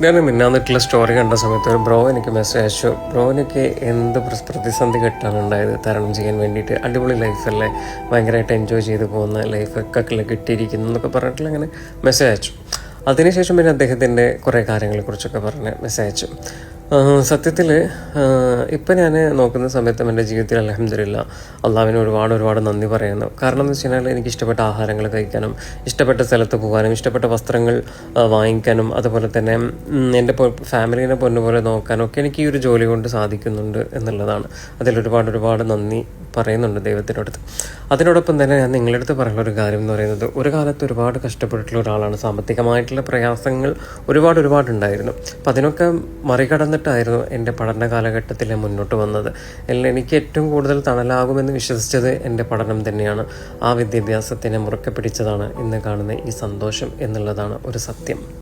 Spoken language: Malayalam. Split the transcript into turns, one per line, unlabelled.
ഞാൻ മിന്നാന്നിട്ടുള്ള സ്റ്റോറി കണ്ട സമയത്ത് ഒരു ബ്രോ എനിക്ക് മെസ്സേജ് അയച്ചു. ബ്രോ എനിക്ക് എന്ത് പ്ര- പ്രതിസന്ധി കിട്ടാണ് ഉണ്ടായത് തരണം ചെയ്യാൻ വേണ്ടിയിട്ട് അടിപൊളി ലൈഫല്ലേ ഭയങ്കരമായിട്ട് എൻജോയ് ചെയ്ത് പോകുന്ന ലൈഫൊക്കെ കിട്ടിയിരിക്കുന്നു എന്നൊക്കെ പറഞ്ഞിട്ടുള്ള അങ്ങനെ മെസ്സേജ് അയച്ചു. അതിനുശേഷം പിന്നെ അദ്ദേഹത്തിന്റെ കുറേ കാര്യങ്ങളെക്കുറിച്ചൊക്കെ പറഞ്ഞ് മെസ്സേജ് അയച്ചു. സത്യത്തിൽ ഇപ്പം ഞാൻ നോക്കുന്ന സമയത്തും എന്റെ ജീവിതത്തിൽ അലഹമ്മദില്ല അള്ളാവിന് ഒരുപാട് ഒരുപാട് നന്ദി പറയുന്നു. കാരണം എന്ന് വെച്ച് കഴിഞ്ഞാൽ എനിക്ക് ഇഷ്ടപ്പെട്ട ആഹാരങ്ങൾ കഴിക്കാനും ഇഷ്ടപ്പെട്ട സ്ഥലത്ത് പോകാനും ഇഷ്ടപ്പെട്ട വസ്ത്രങ്ങൾ വാങ്ങിക്കാനും അതുപോലെ തന്നെ എന്റെ ഫാമിലീനെ പൊന്നുപോലെ നോക്കാനും ഒക്കെ എനിക്ക് ഈ ഒരു ജോലി കൊണ്ട് സാധിക്കുന്നുണ്ട് എന്നുള്ളതാണ്. അതിൽ ഒരുപാട് നന്ദി പറയുന്നുണ്ട് ദൈവത്തിനോട് അതിനോടൊപ്പം തന്നെ ഞാൻ നിങ്ങളുടെ അടുത്ത് പറയുന്ന ഒരു കാര്യം എന്ന് പറയുന്നത് ഒരു കാലത്ത് ഒരുപാട് കഷ്ടപ്പെട്ടിട്ടുള്ള ഒരാളാണ്. സാമ്പത്തികമായിട്ടുള്ള പ്രയാസങ്ങൾ ഒരുപാട് ഒരുപാട് ഉണ്ടായിരുന്നു. അപ്പം അതിനൊക്കെ മറികടന്നിട്ടായിരുന്നു എന്റെ പഠന കാലഘട്ടത്തിൽ മുന്നോട്ട് വന്നത്. എനിക്ക് ഏറ്റവും കൂടുതൽ തണലാകുമെന്ന് വിശ്വസിച്ചത് എന്റെ പഠനം തന്നെയാണ്. ആ വിദ്യാഭ്യാസത്തിനെ മുറുക്കെ പിടിച്ചതാണ് ഇന്ന് കാണുന്ന ഈ സന്തോഷം എന്നുള്ളതാണ് ഒരു സത്യം.